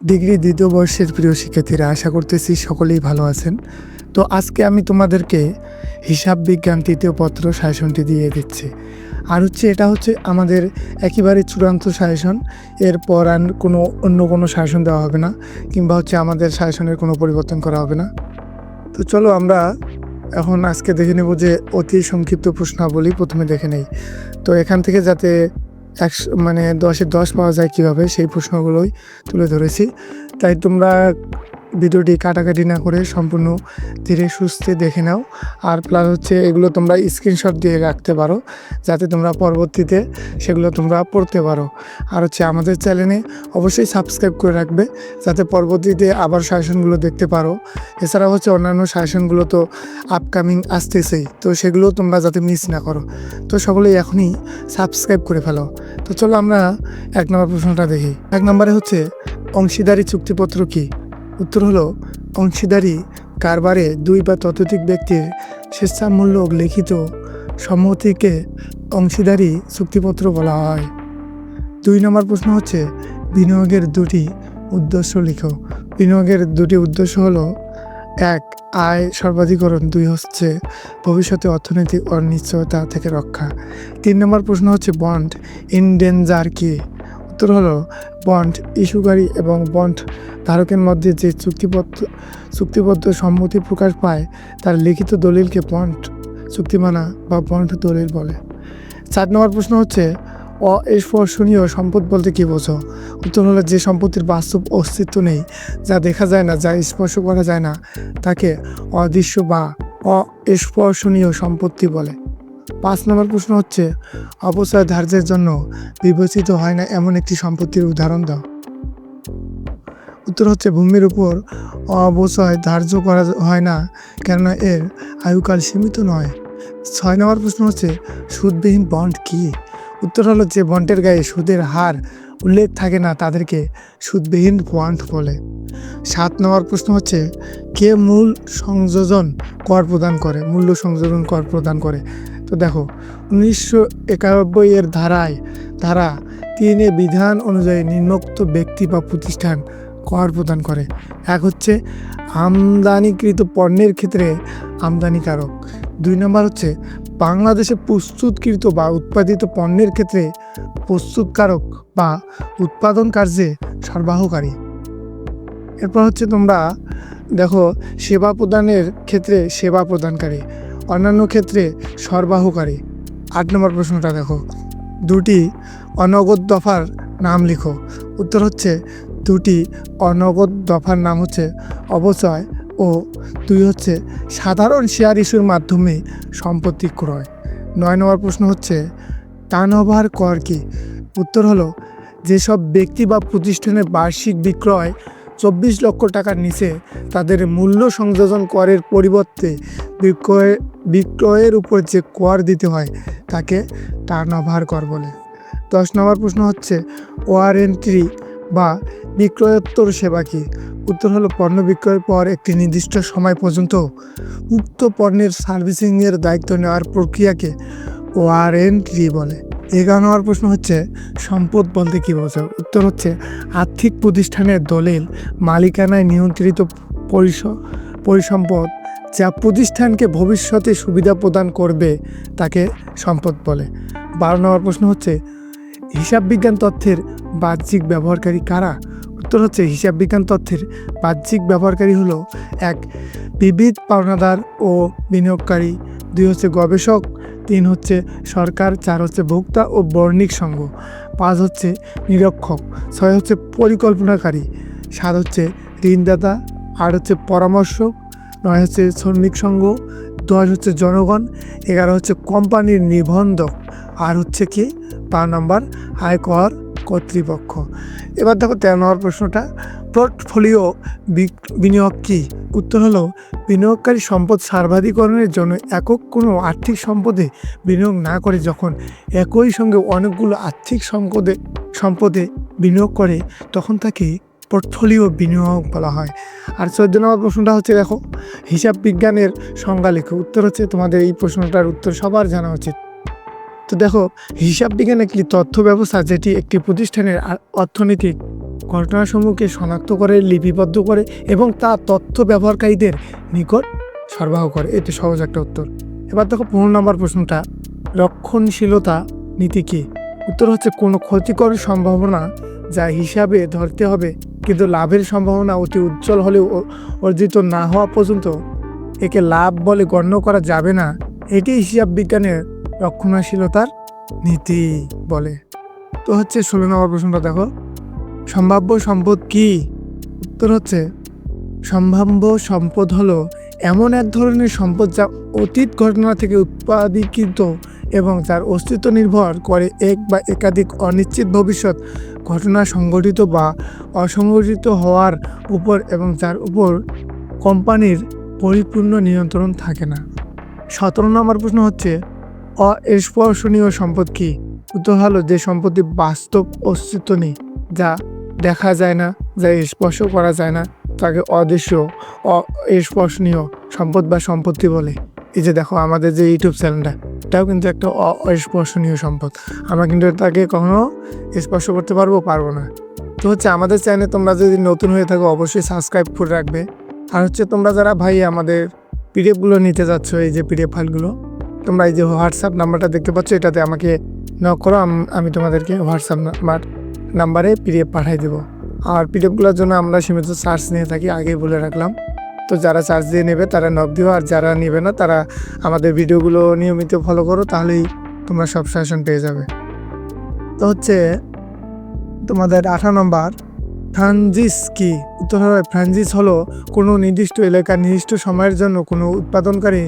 Degree দ্বিতীয় বর্ষের প্রিয় শিক্ষার্থীরা, আশা করতেছি সকলেই ভালো আছেন। তো আজকে আমি তোমাদেরকে হিসাব বিজ্ঞান তৃতীয় পত্র সাজেশনটি দিয়ে দিচ্ছি। আর হচ্ছে এটা হচ্ছে আমাদের একেবারে চূড়ান্ত সাজেশন। এরপর আর কোনো অন্য কোনো সাজেশন দেওয়া হবে না, কিংবা হচ্ছে আমাদের সাজেশনের কোনো পরিবর্তন করা হবে না। তো চলো আমরা এখন আজকে দেখে নেব যে অতি সংক্ষিপ্ত প্রশ্নাবলী প্রথমে দেখে নেই। তো এখান থেকে যাতে একশো মানে দশে দশ পাওয়া যায় কীভাবে? সেই প্রশ্নগুলোই তুলে ধরেছি। তাই তোমরা ভিডিওটি কাটাকাটি না করে সম্পূর্ণ ধীরে সুস্থে দেখে নাও। আর প্লাস হচ্ছে এগুলো তোমরা স্ক্রিনশট দিয়ে রাখতে পারো, যাতে তোমরা পরবর্তীতে সেগুলো তোমরা পড়তে পারো। আর হচ্ছে আমাদের চ্যানেলে অবশ্যই সাবস্ক্রাইব করে রাখবে, যাতে পরবর্তীতে আবার সাজেশনগুলো দেখতে পারো। এছাড়া হচ্ছে অন্যান্য সাজেশনগুলো তো আপকামিং আসতেছেই, তো সেগুলো তোমরা যাতে মিস না করো। তো সকলেই এখনই সাবস্ক্রাইব করে ফেলো। তো চলো আমরা এক নম্বর প্রশ্নটা দেখি। এক নম্বরে হচ্ছে, অংশীদারি চুক্তিপত্র কি? উত্তর হলো, অংশীদারি কারবারে দুই বা ততোধিক ব্যক্তির স্বেচ্ছামূলক লিখিত সম্মতিকে অংশীদারি চুক্তিপত্র বলা হয়। দুই নম্বর প্রশ্ন হচ্ছে, বিনিয়োগের দুটি উদ্দেশ্য লিখো। বিনিয়োগের দুটি উদ্দেশ্য হলো এক আয় সর্বাধিকরণ, দুই হচ্ছে ভবিষ্যতে অর্থনৈতিক অনিশ্চয়তা থেকে রক্ষা। তিন নম্বর প্রশ্ন হচ্ছে বন্ড ইনডেঞ্জার কি? উত্তর হলো, বন্ড ইস্যুকারী এবং বন্ড ধারকের মধ্যে যে চুক্তিপত্র চুক্তিবদ্ধ সম্মতি প্রকাশ পায়, তার লিখিত দলিলকে বন্ড চুক্তিমানা বা বন্ড দলিল বলে। চার নম্বর প্রশ্ন হচ্ছে অস্পর্শনীয় সম্পদ বলতে কী বোঝো? উত্তর হলো যে সম্পত্তির বাস্তব অস্তিত্ব নেই, যা দেখা যায় না, যা স্পর্শ করা যায় না, তাকে অদৃশ্য বা অস্পর্শনীয় সম্পত্তি বলে। পাঁচ নম্বর প্রশ্ন হচ্ছে অবচয় ধার্যের জন্য বিবেচিত হয় না এমন একটি সম্পত্তির উদাহরণ দাও। উত্তর হচ্ছে, ভূমির উপর অবচয় ধার্য করা হয় না, কেননা এর আয়ুকাল সীমিত নয়। ছয় নম্বর প্রশ্ন হচ্ছে, সুদবিহীন বন্ড কি? উত্তর হলো যে বন্ডের গায়ে সুদের হার উল্লেখ থাকে না, তাদেরকে সুদবিহীন বন্ড বলে। সাত নম্বর প্রশ্ন হচ্ছে, কে মূল সংযোজন কর প্রদান করে? মূল্য সংযোজন কর প্রদান করে। তো দেখো, উনিশশো একানব্বই এর ধারায়, ধারা তিনে বিধান অনুযায়ী নিম্নোক্ত ব্যক্তি বা প্রতিষ্ঠান কর প্রদান করে। এক হচ্ছে, আমদানিকৃত পণ্যের ক্ষেত্রে আমদানিকারক। দুই নম্বর হচ্ছে বাংলাদেশে প্রস্তুতকৃত বা উৎপাদিত পণ্যের ক্ষেত্রে প্রস্তুতকারক বা উৎপাদন কার্যে সরবরাহকারী। এরপর হচ্ছে তোমরা দেখো, সেবা প্রদানের ক্ষেত্রে সেবা প্রদানকারী, অন্যান্য ক্ষেত্রে সরবরাহকারী। আট নম্বর প্রশ্নটা দেখো, দুটি অনগদ দফার নাম লিখো। উত্তর হচ্ছে দুটি অনগদ দফার নাম হচ্ছে অবচয় ও দুই হচ্ছে সাধারণ শেয়ার ইস্যুর মাধ্যমে সম্পত্তি ক্রয়। নয় নম্বর প্রশ্ন হচ্ছে টার্নওভার কর কি? উত্তর হলো, যেসব ব্যক্তি বা প্রতিষ্ঠানের বার্ষিক বিক্রয় চব্বিশ লক্ষ টাকার নিচে, তাদের মূল্য সংযোজন করের পরিবর্তে বিক্রয়, বিক্রয়ের উপর যে কর দিতে হয়, তাকে টার্নওভার কর বলে। দশ নম্বর প্রশ্ন হচ্ছে ওয়ারেন্ট্রি বা বিক্রয়োত্তর সেবা কি? উত্তর হলো পণ্য বিক্রয়ের পর একটি নির্দিষ্ট সময় পর্যন্ত উক্ত পণ্যের সার্ভিসিংয়ের দায়িত্ব নেওয়ার প্রক্রিয়াকে ওয়ারেন্ট্রি বলে। এগারো নম্বর প্রশ্ন হচ্ছে, সম্পদ বলতে কী বোঝো উত্তর হচ্ছে, আর্থিক প্রতিষ্ঠানের দলিল, মালিকানায় নিয়ন্ত্রিত পরিস পরিসম্পদ যা প্রতিষ্ঠানকে ভবিষ্যতে সুবিধা প্রদান করবে তাকে সম্পদ বলে। বারো নম্বর প্রশ্ন হচ্ছে, হিসাববিজ্ঞান তথ্যের বাহ্যিক ব্যবহারকারী কারা? উত্তর হচ্ছে হিসাব বিজ্ঞান তথ্যের বাহ্যিক ব্যবহারকারী হলো এক বিবিধ পাওনাদার ও বিনিয়োগকারী, দুই হচ্ছে গবেষক, তিন হচ্ছে সরকার, চার হচ্ছে ভোক্তা ও বর্ণিক সংঘ, পাঁচ হচ্ছে নিরক্ষক, ছয় হচ্ছে পরিকল্পনাকারী, সাত হচ্ছে ঋণদাতা, আট হচ্ছে পরামর্শক, নয় হচ্ছে শ্রমিক সংঘ, দশ হচ্ছে জনগণ, এগারো হচ্ছে কোম্পানির নিবন্ধক, আর হচ্ছে কি? পাঁচ নম্বর, আয়কর কর্তৃপক্ষ। এবার দেখো তেরো নম্বর প্রশ্নটা পোর্টফোলিও বিনিয়োগ কী? উত্তর হলো, বিনিয়োগকারী সম্পদ সর্বাধিকরণের জন্য একক কোনো আর্থিক সম্পদে বিনিয়োগ না করে যখন একই সঙ্গে অনেকগুলো আর্থিক সম্পদে সম্পদে বিনিয়োগ করে, তখন তাকে পোর্টফোলিও বিনিয়োগ বলা হয়। আর চোদ্দ নম্বর প্রশ্নটা হচ্ছে দেখো, হিসাব বিজ্ঞানের সংজ্ঞা লেখো। উত্তর হচ্ছে তোমাদের এই প্রশ্নটার উত্তর সবার জানা উচিত। তো দেখো, হিসাব বিজ্ঞান একটি তথ্য ব্যবস্থা যেটি একটি প্রতিষ্ঠানের অর্থনৈতিক ঘটনাসমূহকে শনাক্ত করে, লিপিবদ্ধ করে এবং তা তথ্য ব্যবহারকারীদের নিকট সরবরাহ করে। এটি সহজ একটা উত্তর। এবার দেখো, পনেরো নম্বর প্রশ্নটা, রক্ষণশীলতা নীতি কী? উত্তর হচ্ছে, কোনো ক্ষতিকর সম্ভাবনা যা হিসাবে ধরতে হবে, কিন্তু লাভের সম্ভাবনা অতি উজ্জ্বল হলেও অর্জিত না হওয়া পর্যন্ত একে লাভ বলে গণ্য করা যাবে না। এটি হিসাব বিজ্ঞানের রক্ষণশীলতার নীতি বলে। তো হচ্ছে, ষোলো নম্বর প্রশ্নটা দেখো। সম্ভাব্য সম্পদ কি? উত্তর হচ্ছে, সম্ভাব্য সম্পদ হলো এমন এক ধরনের সম্পদ যা অতীত ঘটনা থেকে উৎপাদিত এবং যার অস্তিত্ব নির্ভর করে এক বা একাধিক অনিশ্চিত ভবিষ্যৎ ঘটনা সংঘটিত বা অসংগঠিত হওয়ার উপর এবং যার উপর কোম্পানির পরিপূর্ণ নিয়ন্ত্রণ থাকে না। সতেরো নম্বর প্রশ্ন হচ্ছে অস্পর্শনীয় সম্পদ কি? উত্তর হলো যে সম্পত্তি বাস্তব অস্তিত্ব নেই, যা দেখা যায় না, যা স্পর্শ করা যায় না, তাকে অদৃশ্য, অস্পর্শনীয় সম্পদ বা সম্পত্তি বলে। এই যে দেখো, আমাদের যে ইউটিউব চ্যানেলটা, এটাও কিন্তু একটা অস্পর্শনীয় সম্পদ। আমরা কিন্তু তাকে কখনো স্পর্শ করতে পারব পারব না। তো হচ্ছে আমাদের চ্যানেলে তোমরা যদি নতুন হয়ে থাকো, অবশ্যই সাবস্ক্রাইব করে রাখবে। আর হচ্ছে তোমরা যারা ভাই আমাদের পিডিএফগুলো নিতে যাচ্ছ, এই যে পিডিএফ ফাইলগুলো তোমরা এই যে হোয়াটসঅ্যাপ নাম্বারটা দেখতে পাচ্ছ, এটাতে আমাকে নক করো, আমি তোমাদেরকে হোয়াটসঅ্যাপ নাম্বার, নাম্বারে পিডিএফ পাঠিয়ে দেবো। আর পিডিএফগুলোর জন্য আমরা সীমিত চার্জ নিয়ে থাকি, আগেই বলে রাখলাম। তো যারা চার্জ দিয়ে নেবে, তারা নক দিও, আর যারা নেবে না, তারা আমাদের ভিডিওগুলো নিয়মিত ফলো করো, তাহলেই তোমরা সব শাসন পেয়ে যাবে। তো হচ্ছে, তোমাদের আঠারো নম্বর, ফ্রাঞ্জিস কি? উত্তর হবে ফ্রাঞ্জিস হলো কোনো নির্দিষ্ট এলাকার নির্দিষ্ট সময়ের জন্য কোনো উৎপাদনকারী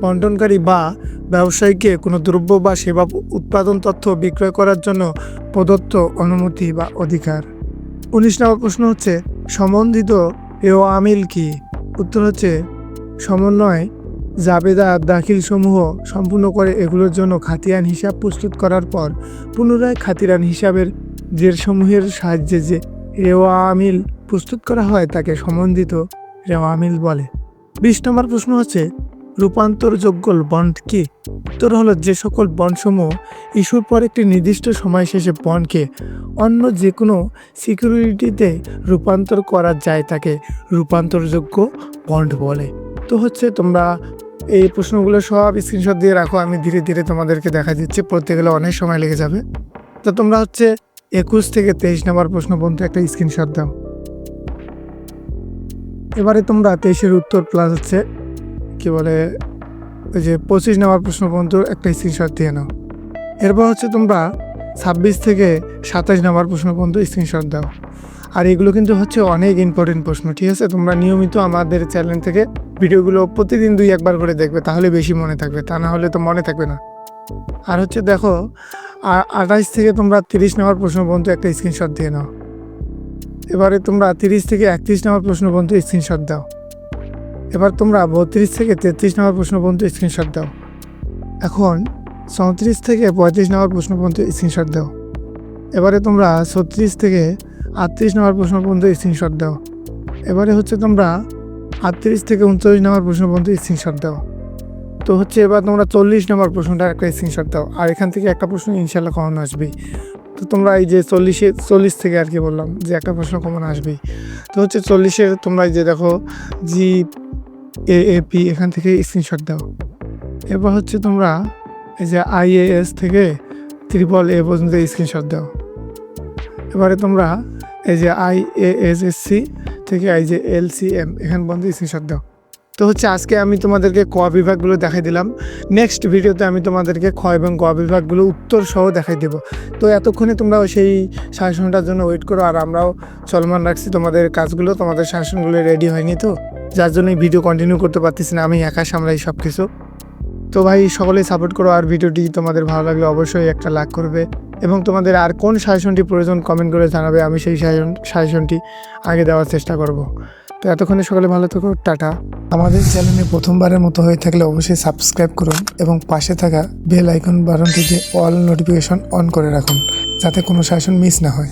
বন্টনকারী বা ব্যবসায়ীকে কোনো দ্রব্য বা সেবা উৎপাদন তথ্য বিক্রয় করার জন্য প্রদত্ত অনুমতি বা অধিকার। উনিশ নম্বর প্রশ্ন হচ্ছে, সম্বন্ধিত এও আমিল কি? উত্তর হচ্ছে, সমন্বয়, জাবেদা দাখিল সমূহ সম্পূর্ণ করে এগুলোর জন্য খাতিয়ান হিসাব প্রস্তুত করার পর পুনরায় খাতিরান হিসাবের জেরসমূহের সাহায্যে যে রেওয়া আমিল প্রস্তুত করা হয় তাকে সম্বন্ধিত রেওয়া আমিল বলে। বিশ নম্বর প্রশ্ন হচ্ছে রূপান্তরযোগ্য বন্ড কি? উত্তর হলো যে সকল বন্ডসমূহ ইস্যুর পর একটি নির্দিষ্ট সময় শেষে বন্ডকে অন্য যে কোনো সিকিউরিটিতে রূপান্তর করা যায় তাকে রূপান্তরযোগ্য বন্ড বলে। তো হচ্ছে তোমরা এই প্রশ্নগুলো সব স্ক্রিনশট দিয়ে রাখো, আমি ধীরে ধীরে তোমাদেরকে দেখা দিচ্ছি, পড়তে গেলে অনেক সময় লেগে যাবে। তো তোমরা হচ্ছে একুশ থেকে তেইশ নম্বর প্রশ্ন পর্যন্ত একটা স্ক্রিনশট দাও। এবারে তোমরা তেইশের উত্তর প্লাস হচ্ছে কি বলে, ওই যে পঁচিশ নম্বর প্রশ্ন পর্যন্ত একটা স্ক্রিনশট দিয়ে নাও। এরপর হচ্ছে তোমরা ছাব্বিশ থেকে সাতাশ নম্বর প্রশ্ন পর্যন্ত স্ক্রিনশট দাও। আর এগুলো কিন্তু হচ্ছে অনেক ইম্পর্টেন্ট প্রশ্ন, ঠিক আছে? তোমরা নিয়মিত আমাদের চ্যানেল থেকে ভিডিওগুলো প্রতিদিন দুই, একবার করে দেখবে, তাহলে বেশি মনে থাকবে, তা না হলে তো মনে থাকবে না। আর হচ্ছে দেখো, আ- আঠাইশ থেকে তোমরা তিরিশ নম্বর প্রশ্ন পর্যন্ত একটা স্ক্রিনশট দিয়ে নাও। এবারে তোমরা তিরিশ থেকে একত্রিশ নম্বর প্রশ্ন পর্যন্ত স্ক্রিনশট দাও। এবার তোমরা বত্রিশ থেকে তেত্রিশ নম্বর প্রশ্ন পর্যন্ত স্ক্রিনশট দাও। এখন চৌত্রিশ থেকে পঁয়ত্রিশ নম্বর প্রশ্ন পর্যন্ত স্ক্রিনশট দাও। এবারে তোমরা ছত্রিশ থেকে আটত্রিশ নম্বর প্রশ্ন পর্যন্ত স্ক্রিনশট দাও। এবারে হচ্ছে তোমরা আটত্রিশ থেকে উনচল্লিশ নম্বর প্রশ্ন পর্যন্ত স্ক্রিনশট দাও। তো হচ্ছে এবার তোমরা চল্লিশ নম্বর প্রশ্নটা একটা স্ক্রিনশট দাও। আর এখান থেকে একটা প্রশ্ন ইনশাল্লাহ কমন আসবেই। তো তোমরা এই যে চল্লিশে, চল্লিশ থেকে আর কি বললাম যে একটা প্রশ্ন কমন আসবেই। তো হচ্ছে চল্লিশের তোমরা এই যে দেখো জি এ এখান থেকে স্ক্রিনশট দাও। এবার হচ্ছে তোমরা এই যে আইএএস থেকে ত্রিপল এ পর্যন্ত স্ক্রিনশট দাও। এবারে তোমরা এই যে I A S S C থেকে এই যে এল সি এম এখান পর্যন্ত স্ক্রিনশট দাও। তো হচ্ছে আজকে আমি তোমাদেরকে ক বিভাগগুলো দেখাই দিলাম। নেক্সট ভিডিওতে আমি তোমাদেরকে খ এবং গ বিভাগগুলো উত্তর সহ দেখাই দেবো। তো এতক্ষণে তোমরা সেই শাসনটার জন্য ওয়েট করো, আর আমরাও চলমান রাখছি তোমাদের কাজগুলো। তোমাদের শাসনগুলো রেডি হয়নি তো? যার জন্য ভিডিও কন্টিনিউ করতে পারতেছি না, আমি একা সামলাই সব কিছু তো ভাই, সকলেই সাপোর্ট করো আর ভিডিওটি তোমাদের ভালো লাগলে অবশ্যই একটা লাইক করবে এবং তোমাদের আর কোন সাজেশনটি প্রয়োজন কমেন্ট করে জানাবে, আমি সেই সাজেশন সাজেশনটি আগে দেওয়ার চেষ্টা করব। তো এতক্ষণে সকালে ভালো থেকো, টাটা। আমাদের চ্যানেলে প্রথমবারের মতো হয়ে থাকলে অবশ্যই সাবস্ক্রাইব করুন এবং পাশে থাকা বেল আইকন বাটনটিতে অল নোটিফিকেশন অন করে রাখুন, যাতে কোনো সাজেশন মিস না হয়।